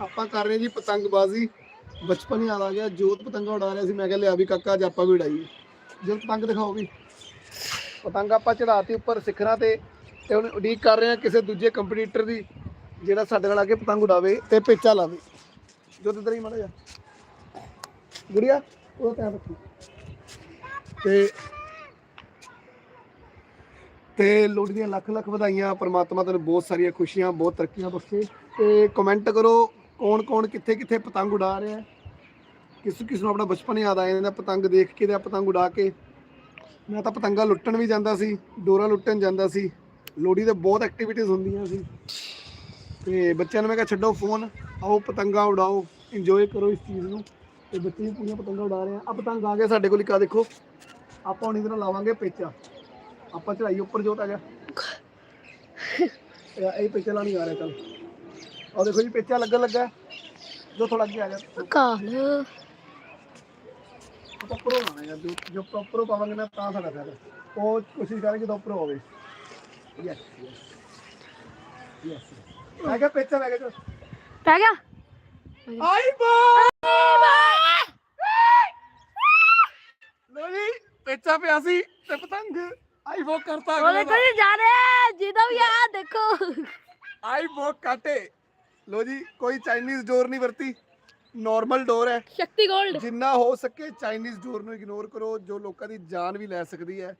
ਆਪਾਂ ਕਰ ਰਹੇ ਜੀ ਪਤੰਗਬਾਜ਼ੀ। ਬਚਪਨ ਯਾਦ ਆ ਗਿਆ, ਜੋਤ ਪਤੰਗਾ ਉਡਾ ਰਿਹਾ ਸੀ, ਮੈਂ ਕਿਹਾ ਲਿਆ ਵੀ ਕਾਕਾ ਅੱਜ ਆਪਾਂ ਵੀ ਉਡਾਈਏ। ਜੋਤ, ਪਤੰਗ ਦਿਖਾਓ ਵੀ। ਪਤੰਗ ਆਪਾਂ ਚੜਾਤੀ ਉੱਪਰ ਸਿਖਰਾਂ ਤੇ ਤੇ ਹੁਣ ਉਡੀਕ ਕਰ ਰਹੇ ਹਾਂ ਕਿਸੇ ਦੂਜੇ ਕੰਪੀਟੀਟਰ ਦੀ, ਜਿਹੜਾ ਸਾਡੇ ਨਾਲ ਆ ਕੇ ਪਤੰਗ ਉਡਾਵੇ ਤੇ ਪੇਚਾ ਲਾਵੇ। ਜੋਤ, ਇਧਰ ਹੀ ਮਾੜਾ ਜਾ ਗੁੜੀਆ ਉਹ ਧਿਆਨ ਰੱਖੀ। ਤੇ ਤੇ ਲੋਹੜੀ ਦੀਆਂ ਲੱਖ ਲੱਖ ਵਧਾਈਆਂ, ਪਰਮਾਤਮਾ ਤੈਨੂੰ ਬਹੁਤ ਸਾਰੀਆਂ ਖੁਸ਼ੀਆਂ, ਬਹੁਤ ਤਰੱਕੀਆਂ ਬਖਸ਼ੇ। ਤੇ ਕਮੈਂਟ ਕਰੋ ਕੌਣ ਕੌਣ ਕਿੱਥੇ ਕਿੱਥੇ ਪਤੰਗ ਉਡਾ ਰਿਹਾ ਹੈ? ਕਿਸ ਕਿਸ ਨੂੰ ਆਪਣਾ ਬਚਪਨ ਯਾਦ ਆ ਜਾਂਦਾ ਪਤੰਗ ਦੇਖ ਕੇ ਤੇ ਪਤੰਗ ਉਡਾ ਕੇ। ਮੈਂ ਤਾਂ ਪਤੰਗਾ ਲੁੱਟਣ ਵੀ ਜਾਂਦਾ ਸੀ ਡੋਰਾ ਲੁੱਟਣ ਜਾਂਦਾ ਸੀ। ਲੋਹੜੀ ਤੇ ਬਹੁਤ ਐਕਟੀਵਿਟੀਜ਼ ਹੁੰਦੀਆਂ ਸੀ। ਤੇ ਬੱਚਿਆਂ ਨੂੰ ਮੈਂ ਕਿਹਾ ਛੱਡੋ ਫੋਨ ਆਓ ਪਤੰਗਾ ਉਡਾਓ ਇੰਜੋਏ ਕਰੋ ਇਸ ਚੀਜ਼ ਨੂੰ। ਤੇ ਬੱਚੇ ਵੀ ਪੂਰੀਆਂ ਪਤੰਗਾ ਉਡਾ ਰਹੇ ਆ। ਆ ਪਤੰਗ ਆ ਗਏ ਸਾਡੇ ਕੋਲ ਇੱਕ ਆ ਦੇਖੋ। ਆਪਾਂ ਹੁਣ ਇਹਦੇ ਨਾਲ ਲਾਵਾਂਗੇ ਪੇਚਾ। ਆਪਾਂ ਚੜਾਈ ਉੱਪਰ ਜੋਤ ਆ ਗਿਆ। ਇਹ ਇਹ ਪੇਚਾ ਲਾਣੀ ਆ ਰਿਹਾ ਚੱਲ ਆ ਦੇਖੋ ਜੀ ਪੇਚਾ ਲੱਗਣ ਲੱਗਾ। ਜੋ ਥੋੜਾ ਅੱਗੇ ਆ ਜਾ। ਕਾਲ ਉੱਪਰੋਂ ਲਾਣਾ ਯਾਰ ਜੋ ਜੋ ਪ੍ਰੋਪਰੋਂ ਪਾਵਾਂਗੇ ਨਾ ਤਾਂ ਸਾਡਾ ਫਾਇਦਾ। ਉਹ ਕੋਸ਼ਿਸ਼ ਕਰਾਂਗੇ ਕਿ ਉੱਪਰੋਂ ਹੋਵੇ। ਯੈਸ ਯੈਸ ਯੈਸ ਮੈਂ ਕਿਹਾ ਪੇਚਾ ਲੈ ਕੇ ਚਲ। ਪੈ ਗਿਆ। ਆਈ ਬਾ ਲੋ ਜੀ ਪੇਚਾ ਪਿਆ ਸੀ ਤੇ ਪਤੰਗ। ਆਈ ਵੋ ਕਰਤਾ ਉਹ ਦੇਖੋ ਜੀ ਜਾ ਰਹੇ ਜਿਹਦਾ ਵੀ ਆ ਦੇਖੋ। ਆਈ ਵੋ ਕਾਟੇ। ਲੋ ਜੀ ਕੋਈ ਚਾਈਨੀਜ਼ ਡੋਰ ਨਹੀਂ ਵਰਤੀ। ਨਾਰਮਲ ਡੋਰ ਹੈ। ਸ਼ਕਤੀ ਗੋਲਡ ਜਿੰਨਾ ਹੋ ਸਕੇ ਚਾਈਨੀਜ਼ ਡੋਰ ਨੂੰ ਇਗਨੋਰ ਕਰੋ ਜੋ ਲੋਕਾਂ ਦੀ ਜਾਨ ਵੀ ਲੈ ਸਕਦੀ ਹੈ।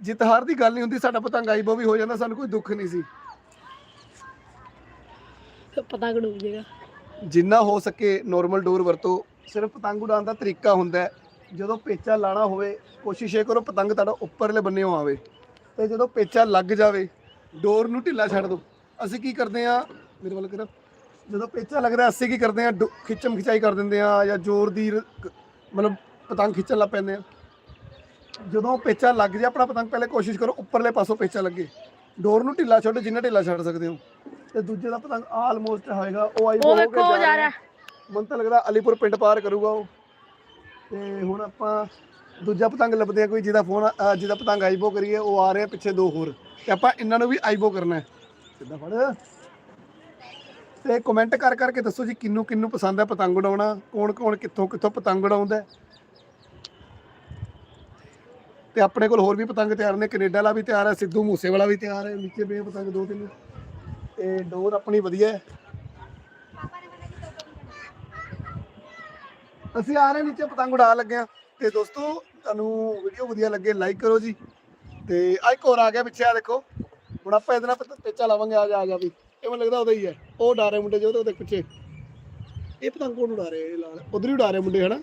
ਜਿੱਤ ਹਾਰ ਦੀ ਗੱਲ ਨਹੀਂ ਹੁੰਦੀ ਸਾਡਾ ਪਤੰਗ ਆਈਬੋ ਵੀ ਹੋ ਜਾਂਦਾ ਸਾਨੂੰ ਕੋਈ ਦੁੱਖ ਨਹੀਂ ਸੀ। ਪਤਾ ਡੂਬ ਜੇਗਾ ਜਿੰਨਾ ਹੋ ਸਕੇ ਨਾਰਮਲ ਡੋਰ ਵਰਤੋ ਸਿਰਫ ਪਤੰਗ ਉਡਾਉਣ ਦਾ ਤਰੀਕਾ ਹੁੰਦਾ ਹੈ। ਜਦੋਂ ਪੇਚਾ ਲਾਣਾ ਹੋਵੇ ਕੋਸ਼ਿਸ਼ ਇਹ ਕਰੋ ਪਤੰਗ ਤੁਹਾਡਾ ਉੱਪਰਲੇ ਬੰਨੇੋਂ ਆਵੇ। ਤੇ ਜਦੋਂ ਪੇਚਾ ਲੱਗ ਜਾਵੇ ਡੋਰ ਨੂੰ ਢਿੱਲਾ ਛੱਡ ਦਿਓ। ਅਸੀਂ ਕੀ ਕਰਦੇ ਆ ਮੇਰੇ ਵੱਲ ਕਿਹੜਾ ਜਦੋਂ ਪੇਚਾ ਲੱਗਦਾ ਅਸੀਂ ਕੀ ਕਰਦੇ ਆ? ਖਿੱਚਮ ਖਿਚਾਈ ਕਰ ਦਿੰਦੇ ਆ ਜਾਂ ਜ਼ੋਰ ਦੀ ਕ- ਮਤਲਬ ਪਤੰਗ ਖਿੱਚਣ ਲੱਗ ਪੈਂਦੇ ਆ। ਜਦੋਂ ਪੇਚਾ ਲੱਗ ਜਾ ਆਪਣਾ ਪਤੰਗ ਪਹਿਲੇ ਕੋਸ਼ਿਸ਼ ਕਰੋ ਉੱਪਰਲੇ ਪਾਸੋਂ ਪੇਚਾ ਲੱਗੇ। ਡੋਰ ਨੂੰ ਢਿੱਲਾ ਛੱਡੋ ਜਿੰਨਾ ਢਿੱਲਾ ਛੱਡ ਸਕਦੇ ਹੋ। ਤੇ ਦੂਜੇ ਦਾ ਪਤੰਗ ਆਲਮੋਸਟ ਹੋਏਗਾ ਉਹ ਆਈ ਉਹ ਵੇਖੋ ਉਹ ਜਾ ਰਿਹਾ। ਮਨ ਤਾਂ ਲੱਗਦਾ ਅਲੀਪੁਰ ਪਿੰਡ ਪਾਰ ਕਰੂਗਾ ਉਹ। ਤੇ ਹੁਣ ਆਪਾਂ ਦੂਜਾ ਪਤੰਗ ਲੱਭਦੇ ਆ ਕੋਈ ਜਿਹਦਾ ਫੋਨ ਜਿਹਦਾ ਪਤੰਗ ਆਈਬੋ ਕਰੀਏ ਉਹ ਆ ਰਿਹਾ ਪਿੱਛੇ ਦੋ ਹੋਰ। ਤੇ ਆਪਾਂ ਇਹਨਾਂ ਨੂੰ ਵੀ ਆਈਬੋ ਕਰਨਾ ਹੈ। ਕਿੱਦਾਂ ਫੜ। ਤੇ ਕਮੈਂਟ ਕਰ ਕਰਕੇ ਦੱਸੋ ਜੀ ਕਿੰਨੂੰ ਕਿੰਨੂੰ ਪਸੰਦ ਹੈ ਪਤੰਗ ਉਡਾਉਣਾ, ਕੌਣ ਕੌਣ ਕਿੱਥੋਂ ਕਿੱਥੋਂ ਪਤੰਗ ਉਡਾਉਂਦਾ ਤੇ ਆਪਣੇ ਕੋਲ ਹੋਰ ਵੀ ਪਤੰਗ ਤਿਆਰ ਨੇ, ਕੈਨੇਡਾ ਵਾਲਾ ਵੀ ਤਿਆਰ ਹੈ, ਸਿੱਧੂ ਮੂਸੇ ਵਾਲਾ ਵੀ ਤਿਆਰ ਹੈ, ਨੀਚੇ ਪਏ ਪਤੰਗ ਦੋ ਤਿੰਨ। ਤੇ ਡੋਰ ਆਪਣੀ ਵਧੀਆ ਹੈ। ਅਸੀਂ ਆ ਰਹੇ ਨੀਚੇ ਪਤੰਗ ਉਡਾ ਲੱਗੇ ਆ ਤੇ ਦੋਸਤੋ, ਤੁਹਾਨੂੰ ਵੀਡੀਓ ਵਧੀਆ ਲੱਗੇ ਲਾਈਕ ਕਰੋ ਜੀ। ਤੇ ਆ ਇੱਕ ਹੋਰ ਆ ਗਿਆ ਪਿੱਛੇ ਆ ਦੇਖੋ। ਹੁਣ ਆਪਾਂ ਇਹਦੇ ਨਾਲ ਪੇਚਾ ਲਾਵਾਂਗੇ, ਆ ਜਾ ਆ ਜਾ ਵੀ। ਇਹ ਮੈਨੂੰ ਲੱਗਦਾ ਉਹਦਾ ਹੀ ਹੈ। ਉਹ ਉਡਾ ਰਹੇ ਮੁੰਡੇ ਜੋ ਉਹਦੇ ਪਿੱਛੇ। ਇਹ ਪਤੰਗ ਕੋਣ ਉਡਾ ਰਹੇ ਇਹ ਲਾਲ? ਉਧਰ ਹੀ ਉਡਾ ਰਹੇ ਮੁੰਡੇ ਹਨਾ?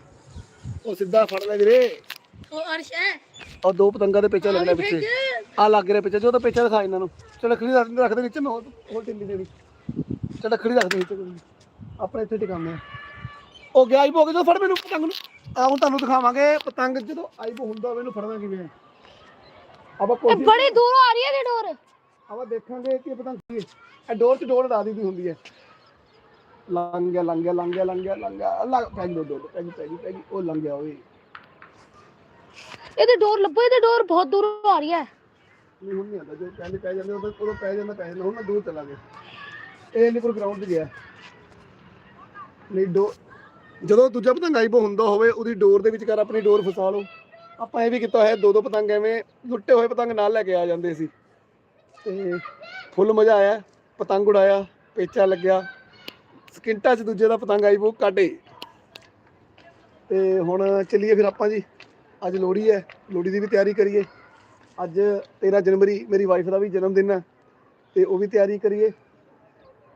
ਉਹ ਸਿੱਧਾ ਫੜ ਲੈ ਵੀਰੇ। ਉਹ ਅਰਸ਼ ਹੈ? ਔਰ ਦੋ ਪਤੰਗਾਂ ਦੇ ਪੇਚਾ ਲੱਗਣਾ ਪਿੱਛੇ। ਆ ਲੱਗ ਰਿਹਾ ਪਿੱਛੇ। ਜੋ ਤਾਂ ਪੇਚਾ ਦਿਖਾ ਇਹਨਾਂ ਨੂੰ। ਚੜਖੜੀ ਰੱਖ ਰੱਖ ਦੇ ਵਿੱਚ ਮੈਂ ਹੋਰ ਢਿੱਲੀ ਦੇਣੀ ਚੜਖੜੀ ਰੱਖ ਦੇ ਵਿੱਚ ਕੋਈ। ਆਪਣੇ ਇੱਥੇ ਟਿਕਾਉਂਦੇ ਆ। ਉਹ ਗਿਆ ਆਈਬੋ ਜਦੋਂ ਫੜ ਮੈਨੂੰ ਪਤੰਗ ਨੂੰ। ਆ ਹੁਣ ਤੁਹਾਨੂੰ ਦਿਖਾਵਾਂਗੇ ਪਤੰਗ ਜਦੋਂ ਆਈਬੋ ਹੁੰਦਾ ਇਹਨੂੰ ਫੜਨਾ ਕਿਵੇਂ ਹੈ ਆਪਾਂ ਕੋਸ਼ਿਸ਼ ਬੜੀ ਦੂਰੋਂ ਆ ਰਹੀ ਹੈ ਜੀ ਡੋਰ। ਆਪਾਂ ਦੇਖਾਂਗੇ ਕਿ ਪਤੰਗ ਕੀ ਇਹ ਡੋਰ ਤੇ ਡੋਰ ਉਡਾ ਦਿੱਤੀ ਹੁੰਦੀ ਹੈ। ਲੰਘ ਗਿਆ ਲੰਘ ਗਿਆ ਲੰਘ ਗਿਆ ਲੰਘ ਗਿਆ ਲੰਘ ਗਿਆ ਲੱਗ ਪੈ ਗਈ ਦੋ ਪੈ ਗਈ ਪੈ ਗਈ ਪੈ ਗਈ। ਉਹ ਲੰਘ ਗਿਆ ਓਏ ਇਹਦੀ ਡੋਰ ਲੱਭੋ ਇਹਦੀ ਡੋਰ ਬਹੁਤ ਦੂਰੋਂ ਆ ਰਹੀ ਹੈ। ਨਹੀਂ ਹੁਣ ਨਹੀਂ ਆਉਂਦਾ। ਜੋ ਕਹਿੰਦੇ ਪੈ ਜਾਂਦੇ ਉਦੋਂ ਉਦੋਂ ਪੈ ਜਾਂਦਾ ਪੈ ਜਾਂਦਾ। ਹੁਣ ਮੈਂ ਦੂਰ ਚਲਾ ਗਿਆ ਇਹ ਨਹੀਂ ਕੋਈ ਗਰਾਊਂਡ 'ਚ ਗਿਆ। ਨਹੀਂ ਡੋ ਜਦੋਂ ਦੂਜਾ ਪਤੰਗ ਆਈਬੋ ਹੁੰਦਾ ਹੋਵੇ ਉਹਦੀ ਡੋਰ ਦੇ ਵਿਚਕਾਰ ਆਪਣੀ ਡੋਰ ਫਸਾ ਲਓ। ਆਪਾਂ ਇਹ ਵੀ ਕੀਤਾ ਹੋਇਆ ਦੋ ਦੋ ਪਤੰਗ ਐਵੇਂ ਲੁੱਟੇ ਹੋਏ ਪਤੰਗ ਨਾਲ ਲੈ ਕੇ ਆ ਜਾਂਦੇ ਸੀ। ਤੇ ਫੁੱਲ ਮਜ਼ਾ ਆਇਆ, ਪਤੰਗ ਉਡਾਇਆ, ਪੇਚਾ ਲੱਗਿਆ। ਸਕਿੰਟਾਂ 'ਚ ਦੂਜੇ ਦਾ ਪਤੰਗ ਆਈ ਆਈਬੋ ਕਾਢੇ ਤੇ ਹੁਣ ਚੱਲੀਏ ਫਿਰ ਆਪਾਂ ਜੀ, ਅੱਜ ਲੋਹੜੀ ਹੈ, ਲੋਹੜੀ ਦੀ ਵੀ ਤਿਆਰੀ ਕਰੀਏ। ਅੱਜ 13 ਜਨਵਰੀ, ਮੇਰੀ ਵਾਈਫ ਦਾ ਵੀ ਜਨਮ ਦਿਨ ਹੈ ਤੇ ਉਹ ਵੀ ਤਿਆਰੀ ਕਰੀਏ।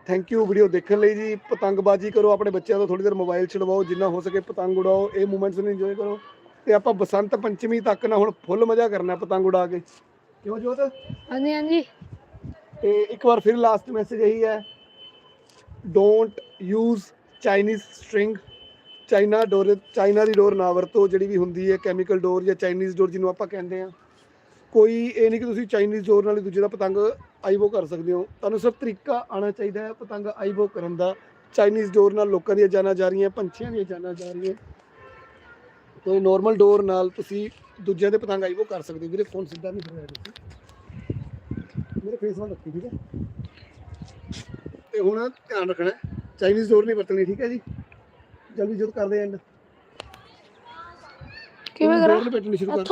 ਥੈਂਕ ਯੂ ਵੀਡੀਓ ਦੇਖਣ ਲਈ ਜੀ, ਪਤੰਗਬਾਜ਼ੀ ਕਰੋ, ਆਪਣੇ ਬੱਚਿਆਂ ਤੋਂ ਥੋੜੀ ਦੇਰ ਮੋਬਾਈਲ ਛਡਵਾਓ ਜਿੰਨਾ ਹੋ ਸਕੇ ਪਤੰਗ ਉਡਾਓ, ਇਹ ਮੂਮੈਂਟਸ ਨੂੰ ਇੰਜੋਏ ਕਰੋ। ਤੇ ਆਪਾਂ ਬਸੰਤ ਪੰਚਮੀ ਤੱਕ ਨਾ ਹੁਣ ਫੁੱਲ ਮਜ਼ਾ ਕਰਨਾ, ਪਤੰਗ ਉਡਾ ਕੇ। ਕਿਉਂ ਜੋਤ? ਹਾਂਜੀ ਹਾਂਜੀ। ਤੇ ਇੱਕ ਵਾਰ ਫਿਰ ਲਾਸਟ ਮੈਸੇਜ ਇਹੀ ਹੈ don't use Chinese string China door China ਦੀ ਡੋਰ ਨਾ ਵਰਤੋ, ਜਿਹੜੀ ਵੀ ਹੁੰਦੀ ਹੈ ਕੈਮੀਕਲ ਡੋਰ ਜਾਂ ਚਾਈਨੀਜ਼ ਡੋਰ ਜਿਹਨੂੰ ਆਪਾਂ ਕਹਿੰਦੇ ਆ ਕੋਈ ਇਹ ਨਹੀਂ ਕਿ ਤੁਸੀਂ ਚਾਈਨੀਜ਼ ਡੋਰ ਨਾਲ ਹੀ ਦੂਜੇ ਦਾ ਪਤੰਗ ਆਈਬੋ ਕਰ ਸਕਦੇ ਹੋ। ਤੁਹਾਨੂੰ ਸਿਰਫ ਤਰੀਕਾ ਆਣਾ ਚਾਹੀਦਾ ਹੈ ਪਤੰਗ ਆਈਬੋ ਕਰਨ ਦਾ। ਚਾਈਨੀਜ਼ ਡੋਰ ਨਾਲ ਲੋਕਾਂ ਦੀਆਂ ਜਾਨਾਂ ਜਾ ਰਹੀਆਂ, ਪੰਛੀਆਂ ਦੀਆਂ ਜਾਨਾਂ ਜਾ ਰਹੀਆਂ। ਕੋਈ ਨਾਰਮਲ ਡੋਰ ਨਾਲ ਤੁਸੀਂ ਦੂਜਿਆਂ ਦੇ ਪਤੰਗ ਆਈਬੋ ਕਰ ਸਕਦੇ ਹੋ। ਵੀਰੇ ਫੋਨ ਸਿੱਧਾ ਨਹੀਂ ਫੜਾਇਆ ਤੁਸੀਂ। ਮੇਰੇ ਫੇਸ ਵੱਲ ਰੱਖੀ ਠੀਕ ਹੈ? ਤੇ ਹੁਣ ਧਿਆਨ ਰੱਖਣਾ। ਚਾਈਨੀਜ਼ ਡੋਰ ਨਹੀਂ ਵਰਤਣੀ ਠੀਕ ਹੈ ਜੀ? ਜਲਦੀ ਜਲਦ ਕਰਦੇ ਐਂਡ ਕਿਵੇਂ ਡੋਰ ਪੇਟਣੀ ਸ਼ੁਰੂ ਕਰ।